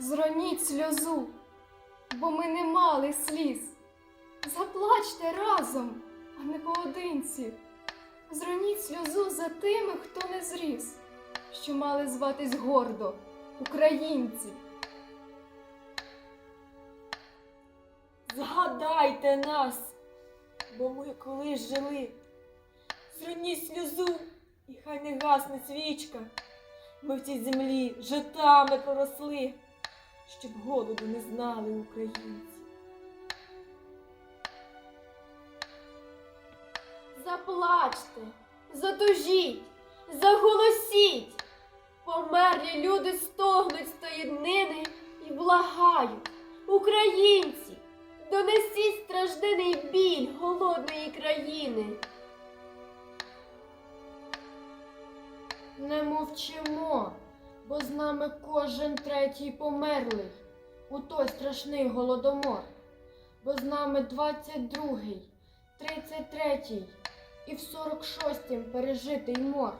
зроніть сльозу, бо ми не мали сліз. Заплачте разом, а не поодинці. Зроніть сльозу за тими, хто не зріс, що мали зватись гордо українці. Згадайте нас, бо ми колись жили. Зроніть сльозу, і хай не гасне свічка. Ми в цій землі житами поросли, щоб голоду не знали українці. Заплачте, затужіть, заголосіть. Померлі люди стогнуть з тої днини і благають. Українці, донесіть страждений біль голодної країни. Не мовчимо, бо з нами кожен третій померлий у той страшний голодомор, бо з нами двадцять другий, тридцять третій і в сорок шостім пережитий мор.